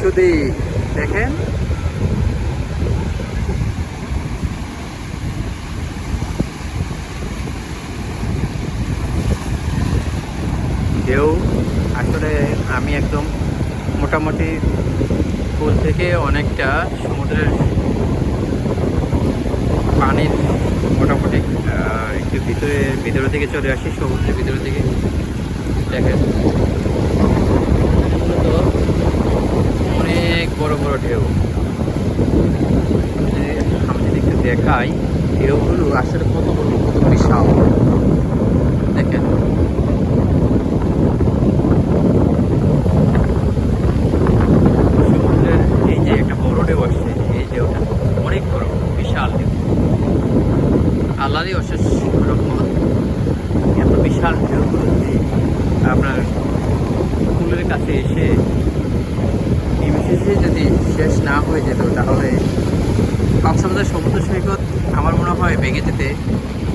শুধু দেখেন ঢেউ আসলে আমি একদম মোটামুটি পুল থেকে অনেকটা সমুদ্রের পানির মোটামুটি একটু ভিতরে ভিতরে দিকে চলে আসি, সমুদ্রের ভিতরে দিকে। দেখেন মূলত অনেক বড় বড় ঢেউ। আমি যদি- একটু দেখাই ঢেউগুলো আসলে কত বড়, কত বিশাল। দেখেন। আল্লাহরই অশেষ রহমত, এত বিশাল ঢেউগুলো আপনার পুলের কাছে এসে যদি শেষ না হয়ে যেত, তাহলে কক্সবাজার সমুদ্র সৈকত আমার মনে হয় ভেঙে যেতে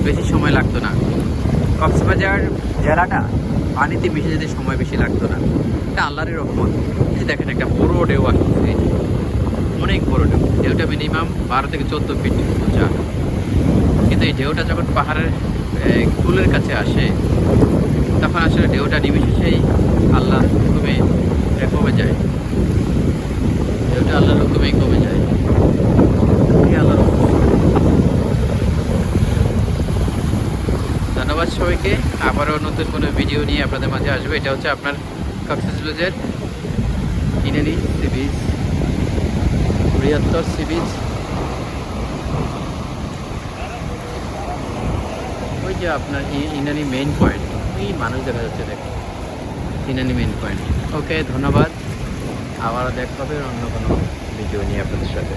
বেশি সময় লাগতো না। কক্সবাজার জেলাটা পানিতে মিশে যেতে সময় বেশি লাগতো না। এটা আল্লাহরই রহমত। এই দেখেন, একটা বড় ঢেউ আসছে অনেক বড় ঢেউ। ঢেউটা মিনিমাম বারো থেকে চোদ্দ ফিট উঁচা। কিন্তু এই ঢেউটা যখন পাহাড়ের কুলের কাছে আসে, তখন আসলে ঢেউটা নিমিশেই আল্লাহ হুকুমে এটা কমে যায় ঢেউটা আল্লাহর হুকুমেই কমে যায় এই আল্লাহর হুকুম। ধন্যবাদ সবাইকে আবারও নতুন কোনো ভিডিও নিয়ে আপনাদের মাঝে আসবে। এটা হচ্ছে আপনার কক্সবাজার ইনানি সি বিচ বৃহত্তর সি বিচ ওই যে আপনার ইনানি মেইন পয়েন্ট ওই মানুষ দেখা যাচ্ছে দেখো। ইনানি মেইন পয়েন্ট ওকে ধন্যবাদ। আবারও দেখা হবে অন্য কোনো ভিডিও নিয়ে আপনাদের সাথে।